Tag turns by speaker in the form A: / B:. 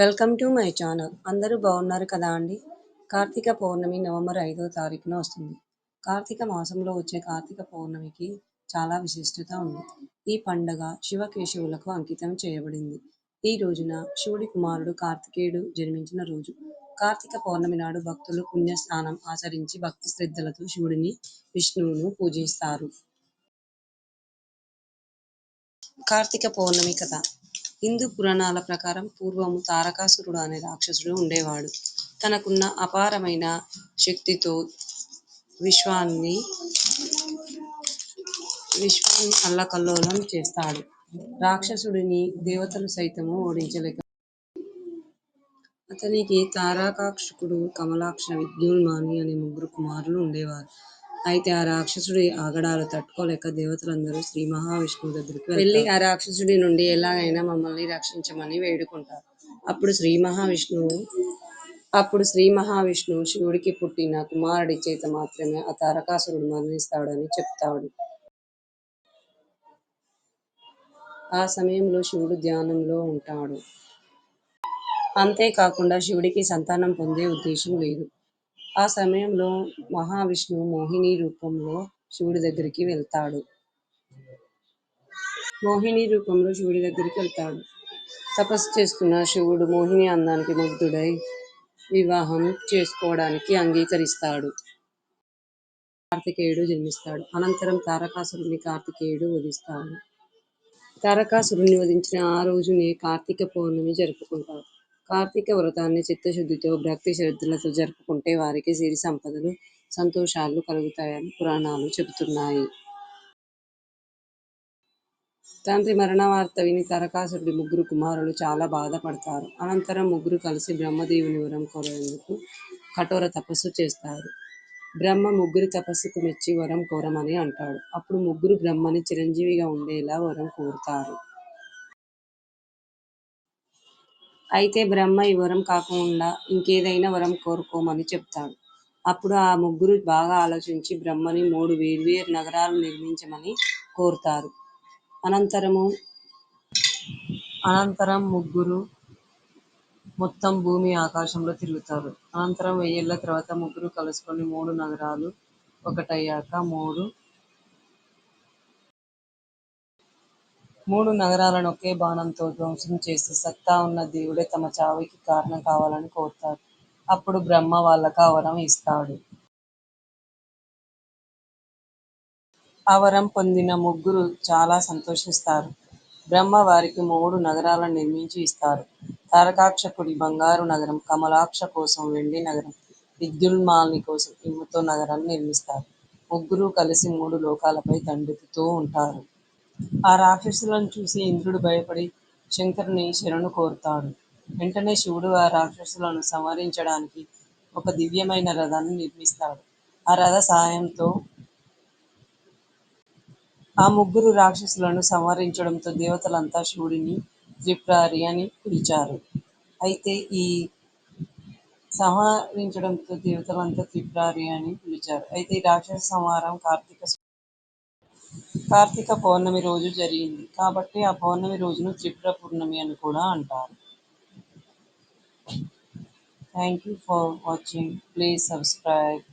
A: Welcome to my channel. అందరూ బాగున్నారు కదా అండి? కార్తీక పౌర్ణమి నవంబర్ ఐదో తారీఖున వస్తుంది. కార్తీక మాసంలో వచ్చే కార్తీక పౌర్ణమికి చాలా విశిష్టత ఉంది. ఈ పండగ శివకేశవులకు అంకితం చేయబడింది. ఈ రోజున శివుడి కుమారుడు కార్తికేయుడు జన్మించిన రోజు. కార్తీక పౌర్ణమి నాడు భక్తులు పుణ్య స్నానం ఆచరించి భక్తి శ్రద్ధలతో శివుడిని విష్ణువును పూజిస్తారు. కార్తీక పౌర్ణమి కథ. హిందూ పురాణాల ప్రకారం పూర్వము తారకాసురుడు అనే రాక్షసుడు ఉండేవాడు. తనకున్న అపారమైన శక్తితో విశ్వాన్ని విశ్వాన్ని అల్లకల్లోలం చేస్తాడు. రాక్షసుడిని దేవతలు సైతము ఓడించలేక అతనికి తారకాక్షకుడు కమలాక్ష విద్యున్మాని అనే ముగ్గురు కుమారులు ఉండేవారు. అయితే ఆ రాక్షసుడి ఆగడాలు తట్టుకోలేక దేవతలందరూ శ్రీ మహావిష్ణువు దగ్గరికి వెళ్ళి ఆ రాక్షసుడి నుండి ఎలాగైనా మమ్మల్ని రక్షించమని వేడుకుంటారు. అప్పుడు శ్రీ మహావిష్ణువు అప్పుడు శ్రీ మహావిష్ణువు శివుడికి పుట్టిన కుమారుడి చేత మాత్రమే ఆ తారకాసురుడు మరణిస్తాడని చెప్తాడు. ఆ సమయంలో శివుడు ధ్యానంలో ఉంటాడు. అంతేకాకుండా శివుడికి సంతానం పొందే ఉద్దేశం లేదు. ఆ సమయంలో మహావిష్ణువు మోహిని రూపంలో శివుడి దగ్గరికి వెళ్తాడు. మోహిని రూపంలో శివుడి దగ్గరికి వెళ్తాడు. తపస్సు చేస్తున్న శివుడు మోహిని అందానికి ముగ్ధుడై వివాహం చేసుకోవడానికి అంగీకరిస్తాడు. కార్తికేయుడు జన్మిస్తాడు. అనంతరం తారకాసురుని కార్తికేయుడు వధిస్తాడు. తారకాసురుని వధించిన ఆ రోజునే కార్తీక పౌర్ణమి జరుపుకుంటారు. కార్తీక వ్రతాన్ని చిత్తశుద్ధితో భక్తి శ్రద్ధలతో జరుపుకుంటే వారికి సిరి సంపదలు సంతోషాలు కలుగుతాయని పురాణాలు చెబుతున్నాయి. తండ్రి మరణ వార్త విని తరకాసురుడి ముగ్గురు కుమారులు చాలా బాధపడతారు. అనంతరం ముగ్గురు కలిసి బ్రహ్మదేవుని వరం కోరేందుకు కఠోర తపస్సు చేస్తారు. బ్రహ్మ ముగ్గురు తపస్సుకు మెచ్చి వరం కోరమని అంటాడు. అప్పుడు ముగ్గురు బ్రహ్మని చిరంజీవిగా ఉండేలా వరం కోరుతారు. అయితే బ్రహ్మ ఈ వరం కాకుండా ఇంకేదైనా వరం కోరుకోమని చెప్తాడు. అప్పుడు ఆ ముగ్గురు బాగా ఆలోచించి బ్రహ్మని మూడు వేర్వేరు నగరాలు నిర్మించమని కోరుతారు. అనంతరము అనంతరం ముగ్గురు మొత్తం భూమి ఆకాశంలో తిరుగుతారు. అనంతరం వెయ్యేళ్ళ తర్వాత ముగ్గురు కలుసుకొని మూడు నగరాలు ఒకటయ్యాక మూడు మూడు నగరాలను ఒకే బాణంతో ధ్వంసం చేసి సత్తా ఉన్న దేవుడే తమ చావుకి కారణం కావాలని కోరుతారు అప్పుడు బ్రహ్మ వాళ్ళకు ఆ వరం ఇస్తాడు. ఆ వరం పొందిన ముగ్గురు చాలా సంతోషిస్తారు. బ్రహ్మ వారికి మూడు నగరాలను నిర్మించి ఇస్తారు. తారకాక్షకుడి బంగారు నగరం కమలాక్ష కోసం వెండి నగరం విద్యున్మాలి కోసం ఇనుముతో నగరాన్ని నిర్మిస్తారు. ముగ్గురు కలిసి మూడు లోకాలపై దండెత్తుతూ ఉంటారు. ఆ రాక్షసులను చూసి ఇంద్రుడు భయపడి శంకరుని శరణు కోరుతాడు. వెంటనే శివుడు ఆ రాక్షసులను సంహరించడానికి ఒక దివ్యమైన రథాన్ని నిర్మిస్తాడు. ఆ రథ సాయంతో ఆ ముగ్గురు రాక్షసులను సంహరించడంతో దేవతలంతా శివుడిని త్రిప్రారి అని పిలిచారు. అయితే ఈ సంహరించడంతో దేవతలంతా త్రిప్రారి అని పిలిచారు. అయితే ఈ రాక్షస సంహారం కార్తీక కార్తీక పౌర్ణమి రోజు జరిగింది. కాబట్టి ఆ పౌర్ణమి రోజును త్రిపుర పౌర్ణమి అని కూడా అంటారు. Thank you for watching please subscribe